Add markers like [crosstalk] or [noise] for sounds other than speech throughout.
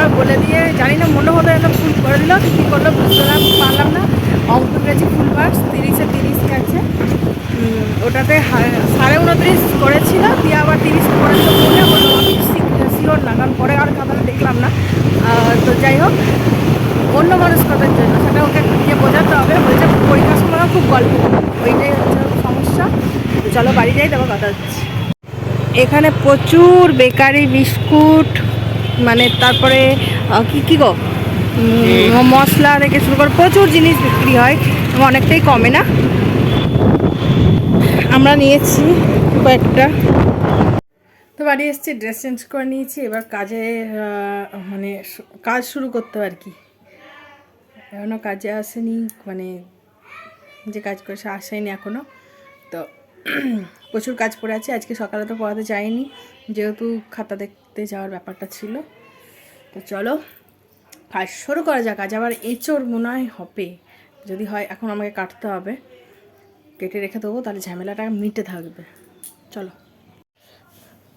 আবার বলে দিয়ে, জানি না, মনে হতো একটা ফুল করে দিল কী করল বুঝতে পারলাম না। অঙ্ক গেছি ফুল মার্কস তিরিশে তিরিশ গেছে। ওটাতে সাড়ে উনত্রিশ করেছিল, দিয়ে আবার তিরিশ করে দিল মনে হলো শিওর না কারণ পরে আর খাতাটা দেখলাম না। তো যাই হোক, অন্য মনস্কতার জন্য সেটা ওকে গিয়ে বোঝাতে হবে। বলছে, পরীক্ষার সময় খুব গল্প ওইটাই হচ্ছে সমস্যা। চলো বাড়ি যাই, তারপর কথা হচ্ছে। এখানে প্রচুর বেকারি, বিস্কুট মানে তারপরে কি কি গো? মশলা থেকে শুরু করে প্রচুর জিনিস বিক্রি হয় অনেকটাই কমে না? আমরা নিয়েছি কয়েকটা। তো বাড়ি এসেছি ড্রেস চেঞ্জ করে নিয়েছি এবার কাজে মানে কাজ শুরু করতে হবে আর কি। এখনও কাজে আসেনি মানে যে কাজ করে সে আসেনি এখনও তো [clears throat] প্রচুর কাজ পড়ে আছে আজকে সকালে তো পড়াতে যাইনি যেহেতু খাতা দেখতে যাওয়ার ব্যাপারটা ছিল। তো চলো, কাজ শুরু করা যাক। আজ আবার এঁচোড় মনে হয় হবে। যদি হয়, এখন আমাকে কাটতে হবে। কেটে রেখে দেবো, তাহলে ঝামেলাটা মিটে থাকবে। চলো।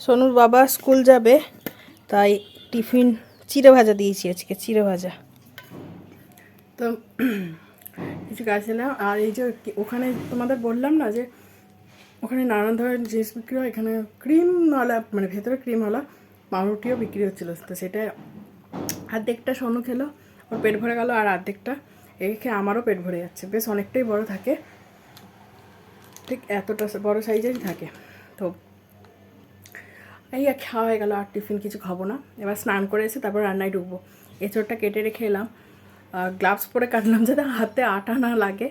সোনুর বাবা স্কুল যাবে, তাই টিফিন চিড়ে ভাজা দিয়েছি আজকে, চিড়ে ভাজা। তো কিছু কাজ না আর এই যে ওখানে তোমাদের বললাম না যে, ওখানে নানান ধরনের জিনিস বিক্রি হয়। এখানে ক্রিমওয়ালা মানে ভেতরে ক্রিমওয়ালা পাউরুটিও বিক্রি হচ্ছিল। তো সেটা অর্ধেকটা সোনু খেলো, ওর পেট ভরে গেল, আর অর্ধেকটা এই খেয়ে আমারও পেট ভরে যাচ্ছে। বেশ অনেকটাই বড় থাকে। ঠিক এতটা বড় সাইজেরই থাকে। তো এই আর খাওয়া হয়ে গেল, আর টিফিন কিছু খাব না। এবার স্নান করে এসে তারপর রান্নায় ঢুকবো। এঁচড়টা কেটে রেখে এলাম। গ্লাভস পরে কাটলাম যাতে হাতে আটা না লাগে।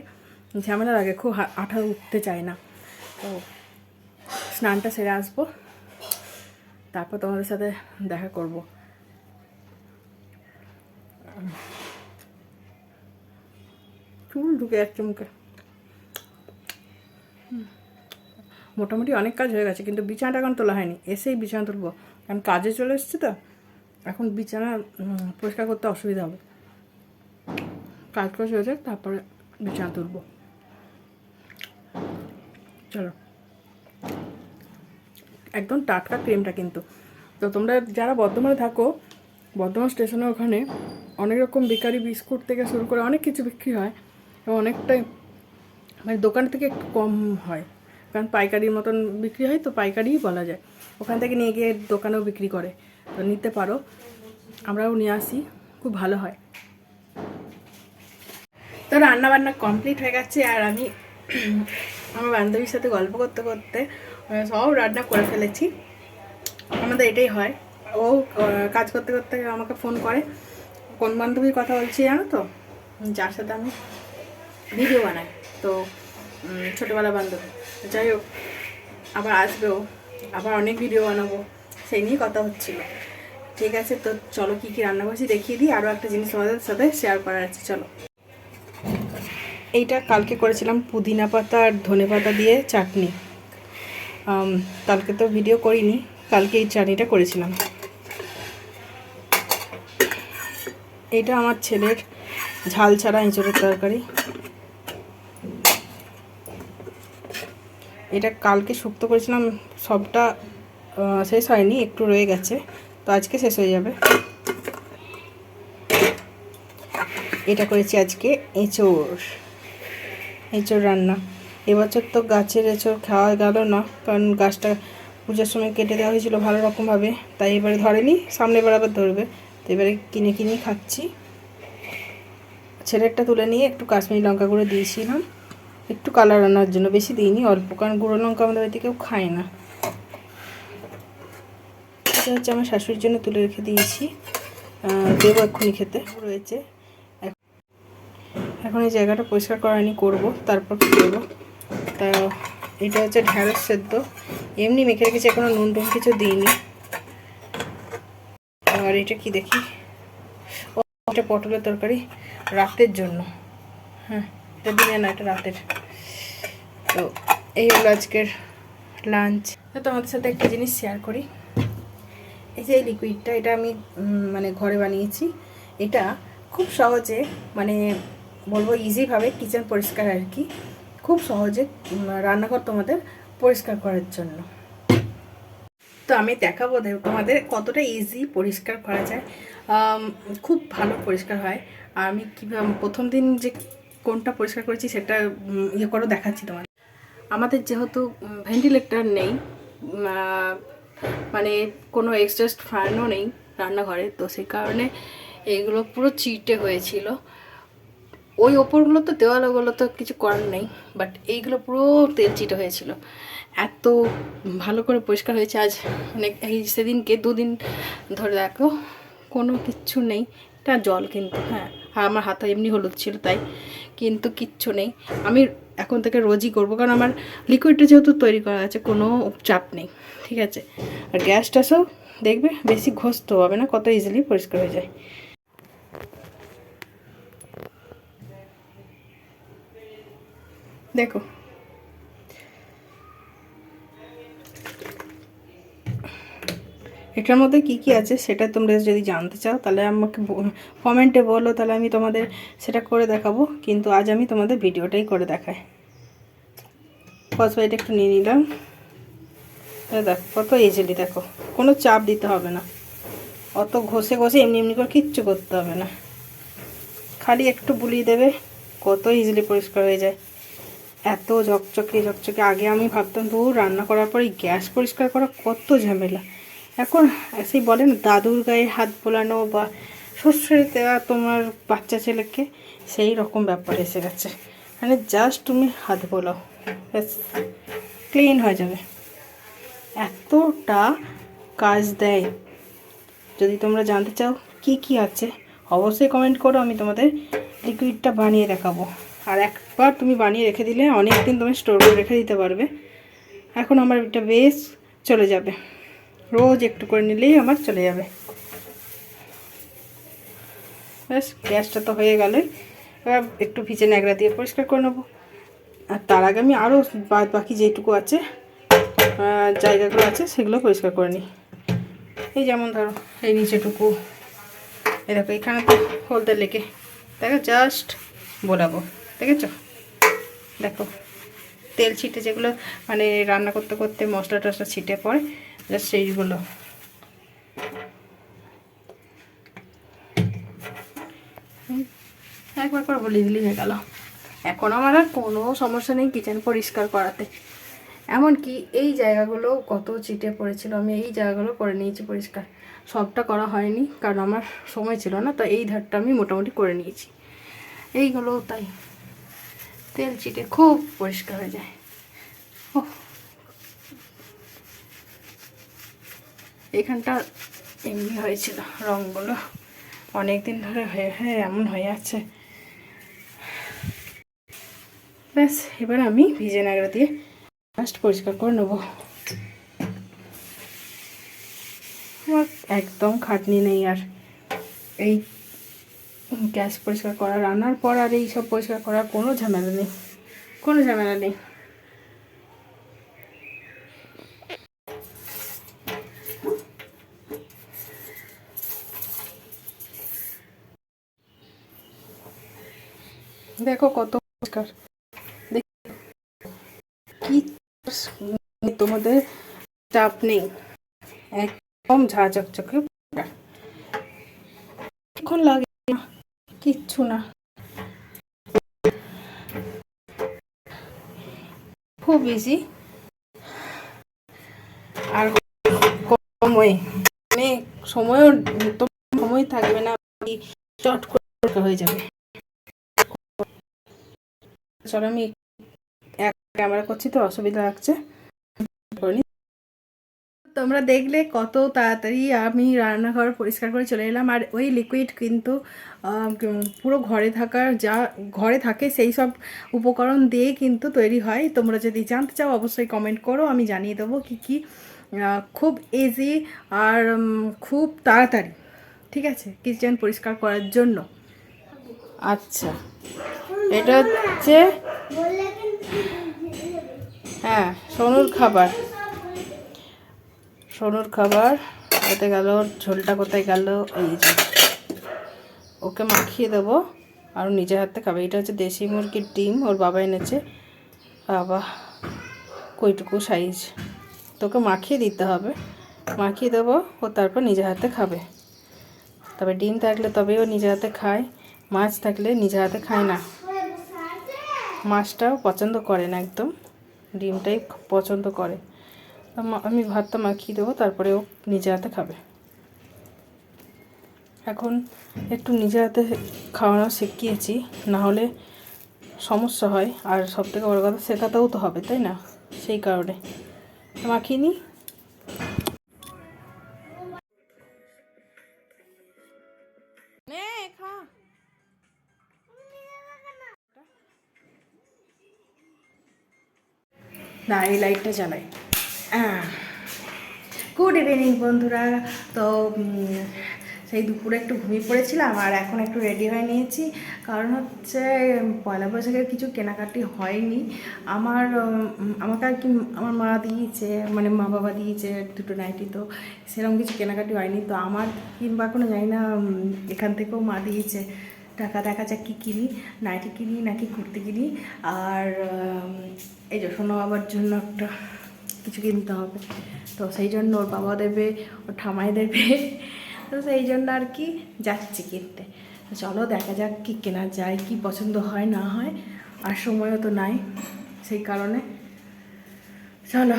ঝামেলা লাগে, খুব আঠা উঠতে চায় না। তো স্নানটা সেরে আসব। তারপর তোমাদের সাথে দেখা করব। চুল ঢুকে যাচ্ছে মুখে। মোটামুটি অনেক কাজ হয়ে গেছে, কিন্তু বিছানাটা এখন তোলা হয়নি। এসেই বিছানা তুলবো। কারণ কাজে চলে এসেছি তো, এখন বিছানা পরিষ্কার করতে অসুবিধা হবে। কাজ হয়ে যাক, তারপরে বিছানা তুলবো। চলো। একদম টাটকা ক্রিমটা কিন্তু। তো তোমরা যারা বর্ধমানে থাকো, বর্ধমান স্টেশনের ওখানে অনেক রকম বেকারি, বিস্কুট থেকে শুরু করে অনেক কিছু বিক্রি হয় এবং অনেকটাই মানে দোকান থেকে একটু কম হয়। কারণ পাইকারির মতন বিক্রি হয়, তো পাইকারিই বলা যায়। ওখান থেকে নিয়ে গিয়ে দোকানেও বিক্রি করে। তো নিতে পারো। আমরাও নিয়ে আসি, খুব ভালো হয়। তো রান্না বান্না কমপ্লিট হয়ে গেছে আর আমি আমার বান্ধবীর সাথে গল্প করতে করতে সব রান্না করে ফেলেছি। আমাদের এটাই হয়। ও কাজ করতে করতে আমাকে ফোন করে, কোন বান্ধবীর কথা বলছি জানো তো? যার সাথে আমি ভিডিও বানাই। তো ছোটোবেলা বান্ধবী। যাই হোক, আবার আসবেও, আবার অনেক ভিডিও বানাবো, সেই নিয়ে কথা হচ্ছিল। ঠিক আছে, তো চলো কী কী রান্না করছি দেখিয়ে দিই। আরও একটা জিনিস তোমাদের সাথে শেয়ার করার আছে, চলো। এইটা কালকে করেছিলাম পুদিনা পাতা আর ধনে পাতা দিয়ে চাটনি। কালকে তো ভিডিও করিনি, কালকে এই চাটনিটা করেছিলাম। এটা আমার ছেলের ঝাল ছাড়া এঁচড়ের তরকারি। এটা কালকে শুক্তো করেছিলাম, সবটা শেষ হয়নি, একটু রয়ে গেছে, তো আজকে শেষ হয়ে যাবে। এটা করেছি আজকে এঁচড়। এঁচড় রান্না। এবছর তো গাছের এঁচড় খাওয়া গেল না, কারণ গাছটা পুজোর সময় কেটে দেওয়া হয়েছিল ভালো রকমভাবে, তাই এবারে ধরেনি সামনে এবার আবার ধরবে। তো এবারে কিনে কিনে খাচ্ছি। ছেলেরটা তুলে নিয়ে একটু কাশ্মীরি লঙ্কা গুঁড়ো দিয়েছিলাম। একটু কালার আনার জন্য, বেশি দিইনি, অল্প, কারণ গুঁড়ো লঙ্কা আমাদের বাড়িতে কেউ খায় না। এটা হচ্ছে আমার শাশুড়ির জন্য তুলে রেখে দিয়েছি। দেবো এক্ষুনি খেতে। রয়েছে। এখন এই জায়গাটা পরিষ্কার করানি করব, তারপর কী করব। তা এটা হচ্ছে ঢ্যাঁড়স সেদ্ধ। এমনি মেখে রেখেছি, এখনও নুন টুন কিছু দিইনি। আর এটা কি দেখি? ও, এটা পটলের তরকারি রাতের জন্য। হ্যাঁ এটা দিনে না, এটা রাতের। তো এই হলো আজকের লাঞ্চ তো তোমাদের সাথে একটা জিনিস শেয়ার করি। এই যে এই লিকুইডটা এটা আমি মানে ঘরে বানিয়েছি। এটা খুব সহজে মানে বলব ইজিভাবে কিচেন পরিষ্কার আর কি। খুব সহজে রান্নাঘর তোমাদের পরিষ্কার করার জন্য। তো আমি দেখাবো তোমাদের কতটা ইজি পরিষ্কার করা যায়। খুব ভালো পরিষ্কার হয়। আর আমি কীভাবে প্রথম দিন যে কোনটা পরিষ্কার করেছি সেটা ইয়ে করে দেখাচ্ছি তোমার আমাদের যেহেতু ভেন্টিলেটর নেই মানে কোনো এক্সজস্ট ফ্যানও নেই রান্নাঘরে, তো সেই কারণে এইগুলো পুরো চিটে হয়েছিল। ওই ওপরগুলো তো, দেওয়ালগুলো তো কিছু করার নেই বাট এইগুলো পুরো তেল চিটে হয়েছিল। এত ভালো করে পরিষ্কার হয়েছে আজ। অনেক, এই সেদিনকে দুদিন ধরে দেখো, কোনো কিচ্ছু নেই। এটা জল কিন্তু হ্যাঁ। আর আমার হাতে এমনি হলুদ ছিল তাই, কিন্তু কিচ্ছু নেই। আমি এখন থেকে রোজই করব, কারণ আমার লিকুইডটা যেহেতু তৈরি করা আছে, কোনো চাপ নেই, ঠিক আছে? আর গ্যাস ট্যাসও দেখবে, বেশি ঘষতে হবে না, কত ইজিলি পরিষ্কার হয়ে যায়। দেখো। এটার মধ্যে কি কি আছে সেটা তোমরা যদি জানতে চাও, তাহলে আমাকে কমেন্টে বলো, তাহলে আমি তোমাদের সেটা করে দেখাবো। কিন্তু আজ আমি তোমাদের ভিডিওটাই করে দেখাই। ফসফাইট একটু নিয়ে নিলাম। দেখো, কত ইজিলি দেখো। কোনো চাপ দিতে হবে না। অত ঘষে ঘষে এমনি এমনি করে কিচ্ছু করতে হবে না। খালি একটু বুলিয়ে দেবে, কত ইজিলি পরিষ্কার হয়ে যায়। এত ঝকঝকে ঝকঝকে। আগে আমি ভাবতাম তো রান্না করার পরে গ্যাস পরিষ্কার করা কত ঝামেলা। এখন, সেই বলেন, দাদুর গায়ে হাত বোলানো বা শ্বশুরে দেওয়া তোমার বাচ্চা ছেলেকে, সেই রকম ব্যাপার এসে গেছে। মানে জাস্ট তুমি হাত বোলাও, ব্যাস ক্লিন হয়ে যাবে। এতটা কাজ দেয়। যদি তোমরা জানতে চাও কি কি আছে, অবশ্যই কমেন্ট করো, আমি তোমাদের লিকুইডটা বানিয়ে দেখাবো। আর একবার তুমি বানিয়ে রেখে দিলে অনেক দিন তুমি স্টোর করে রেখে দিতে পারবে। এখন আমার এটা বেশ চলে যাবে। রোজ একটু করে নিলেই আমার চলে যাবে। ব্যাস, গ্যাসটা তো হয়ে গেলে এবার একটু ভিজে ন্যাকড়া দিয়ে পরিষ্কার করে নেব। আর তার আগে আমি আরও বাকি যেটুকু আছে জায়গাগুলো আছে, সেগুলো পরিষ্কার করে নিই। এই যেমন ধরো, এই নিচেটুকু। এই দেখো, এখানে তো হলদে লেগে। দেখো জাস্ট বোলাবো। দেখেছ? দেখো, তেল ছিটে যেগুলো মানে রান্না করতে করতে মশলা টশলা ছিটে পড়ে জাস্ট সেইগুলো। একবার করে বলি দিলেই হয়ে গেল। এখন আমার আর কোনো সমস্যা নেই কিচেন পরিষ্কার করাতে। এমনকি এই জায়গাগুলো কত চিটে পড়েছিল, আমি এই জায়গাগুলো করে নিয়েছি পরিষ্কার। সবটা করা হয়নি, কারণ আমার সময় ছিল না, তো এই ধারটা আমি মোটামুটি করে নিয়েছি। এইগুলো তাই। তেল চিটে খুব পরিষ্কার হয়ে যায়। ওহ। এখানটা এমনি হয়েছিল রঙগুলো অনেক দিন ধরে হয়ে হয়ে এমন হয়ে আছে। ব্যাস, এবার আমি ভিজে নাগড়া দিয়ে ফার্স্ট পরিষ্কার করে নেব। আমার একদম খাটনি নেই আর এই গ্যাস পরিষ্কার করা, রান্নার পর আর এই সব পরিষ্কার করার কোনো ঝামেলা নেই। কোনো ঝামেলা নেই। দেখো কত পরিষ্কার। কি তোমাদের চাপ নেই। একদম ঝা চকচকে এখন লাগে কিচ্ছু না। খুব ইজি আর সময় মানে সময়ও তো সময় থাকবে না চট করে হয়ে যাবে। চলো আমি এক ক্যামেরা করছি তো, অসুবিধা লাগছে। তোমরা দেখলে কত তাড়াতাড়ি আমি রান্নাঘর পরিষ্কার করে চলে এলাম। আর ওই লিকুইড কিন্তু পুরো ঘরে থাকার যা, ঘরে থাকে সেই সব উপকরণ দিয়ে কিন্তু তৈরি হয়। তোমরা যদি জানতে চাও, অবশ্যই কমেন্ট করো, আমি জানিয়ে দেবো কী কী খুব ইজি আর খুব তাড়াতাড়ি, ঠিক আছে? কিচেন পরিষ্কার করার জন্য। আচ্ছা এটা হচ্ছে হ্যাঁ সোনুর খাবার। সোনুর খাবার এতে গেল, ঝোলটা কোথায় গেল, এই যে। ওকে মাখিয়ে দেবো। আর নিজের হাতে খাবে। এটা হচ্ছে দেশি মুরগির ডিম, ওর বাবা এনেছে। বাবা, কইটুকু সাইজ তোকে মাখিয়ে দিতে হবে। মাখিয়ে দেবো, ও তারপর নিজে হাতে খাবে। তবে ডিম থাকলে তবে ও নিজে হাতে খায়। মাছ থাকলে নিজে হাতে খায় না। মাছটাও পছন্দ করে না একদম। ডিমটাই পছন্দ করে। আমি ভাতটা মাখিয়ে দেবো, তারপরে ও নিজে হাতে খাবে। এখন একটু নিজে হাতে খাওয়ানো শিখিয়েছি, না হলে সমস্যা হয়। আর সব থেকে বড় কথা, শেখাতেও তো হবে, তাই না? সেই কারণে। মাখিয়ে নিই না এই লাইটটা জ্বালাই। গুড ইভিনিং বন্ধুরা। তো সেই দুপুরে একটু ঘুমিয়ে পড়েছিলাম আর এখন একটু রেডি হয়ে নিয়েছি। কারণ হচ্ছে, পয়লা বৈশাখের কিছু কেনাকাটি হয়নি। আমার আমাকে আর কি, আমার মা দিয়েছে মানে মা বাবা দিয়েছে দুটো নাইটি তো সেরকম কিছু কেনাকাটি হয়নি। তো আমার কিংবা কোনো জানি না এখান থেকেও মা দিয়েছে টাকা। দেখা যাক কী কিনি নাইটি কিনি নাকি কুর্তি কিনি। আর এই যে বাবার জন্য একটা কিছু কিনতে হবে। তো সেই জন্য ওর বাবা দেবে, ওর ঠামাই দেবে। তো সেই জন্য আর কি যাচ্ছি কিনতে। চলো দেখা যাক কি কেনা যায়, কি পছন্দ হয়, না হয়। আর সময়ও তো নাই সেই কারণে। চলো,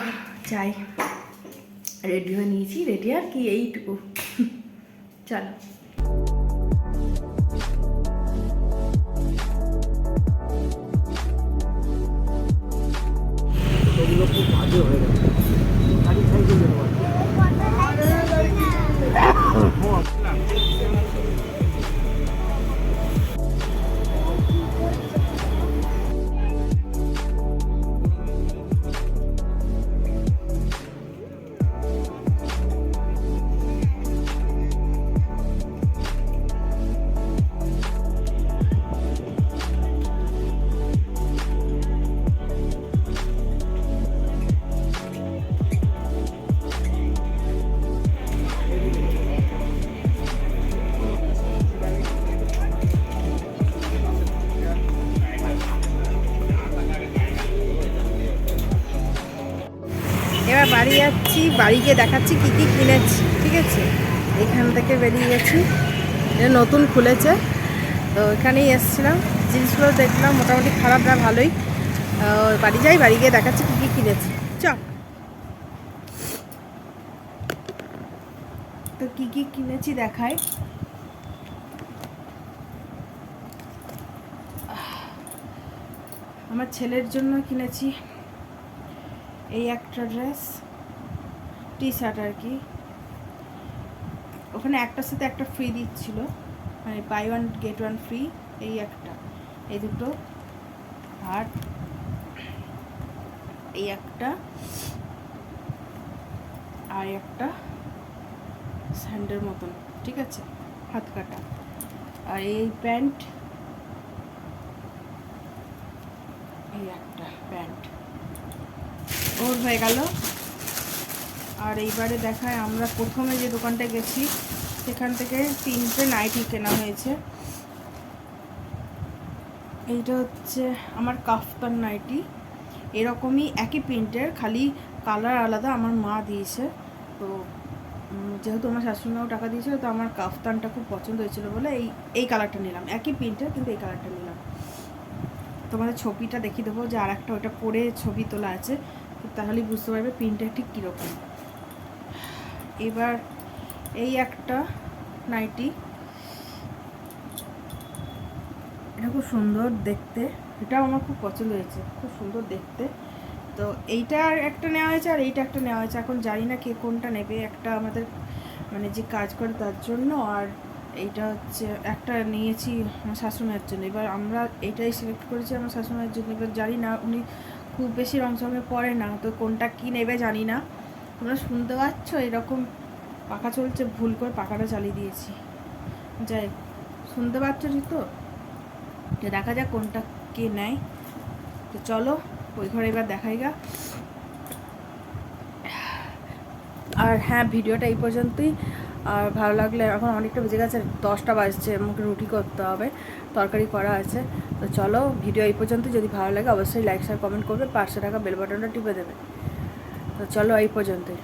যাই। রেডি হয়ে নিয়েছি, রেডি আর কি, এইটুকু। চলো। বাড়ি গিয়ে দেখাচ্ছি কী কী কিনেছি, ঠিক আছে? এখান থেকে বেরিয়ে গেছি। এটা নতুন খুলেছে। তো এখানেই এসেছিলাম। জিনিসগুলো দেখলাম, মোটামুটি খারাপ না, ভালোই। বাড়ি যাই, বাড়ি গিয়ে দেখাচ্ছি কী কী কিনেছি। চ তো কী কী কিনেছি দেখায় আমার ছেলের জন্য কিনেছি এই একটা ড্রেস। টি শার্ট আর কি। ওখানে একটার সাথে একটা ফ্রি দিচ্ছিল। মানে buy one get one free এই একটা। এই দুটো। আর এই একটা। আর একটা স্যান্ডের মতন, ঠিক আছে? হাত কাটা। আর এই প্যান্ট, এই একটা প্যান্ট। ওর হয়ে গেল। আর এইবারে দেখায় আমরা প্রথমে যে দোকানটা গেছি, সেখান থেকে তিনটে নাইটি কেনা হয়েছে। এইটা হচ্ছে আমার কাফতান নাইটি। এরকমই একই প্রিন্টের, খালি কালার আলাদা আমার মা দিয়েছে। তো যেহেতু আমার শাশুড়িমাও টাকা দিয়েছিল, তো আমার কাফতানটা খুব পছন্দ হয়েছিল বলে এই এই কালারটা নিলাম। একই প্রিন্টের, কিন্তু এই কালারটা নিলাম। তোমাদের ছবিটা দেখিয়ে দেবো যে আর একটা ওটা পরে ছবি তোলা আছে তাহলেই বুঝতে পারবে প্রিন্টটা ঠিক কীরকম। এবার এই একটা নাইটি। এটা খুব সুন্দর দেখতে। এটাও আমার খুব পছন্দ হয়েছে, খুব সুন্দর দেখতে। তো এইটা আর একটা নেওয়া হয়েছে আর এইটা একটা নেওয়া হয়েছে। এখন জানি না কে কোনটা নেবে, একটা আমাদের মানে যে কাজ করে তার জন্য। আর এইটা হচ্ছে একটা নিয়েছি আমার শাশুড়িমার জন্য। এবার আমরা এইটাই সিলেক্ট করেছি আমার শাশুড়িমার জন্য। এবার জানি না উনি খুব বেশি রং সঙ্গে পড়ে না, তো কোনটা কী নেবে জানি না। তোমরা শুনতে পাচ্ছ? এরকম পাখা চলছে, ভুল করে পাখাটা চালিয়ে দিয়েছি। যাই শুনতে পাচ্ছ তো? তো দেখা যাক কোনটা কে নেয়। তো চলো, ওই ঘরে এবার দেখাই গা। আর হ্যাঁ ভিডিওটা এই পর্যন্তই। আর ভালো লাগলে এখন অনেকটা বেজে গেছে, দশটা বাজছে, আমাকে রুটি করতে হবে, তরকারি করা আছে। তো চলো, ভিডিও এই পর্যন্ত যদি ভালো লাগে, অবশ্যই লাইক শেয়ার কমেন্ট করবে পাঁচশো টাকা বেল বাটনটা টিপে দেবে। তো চলো এই পর্যন্তই।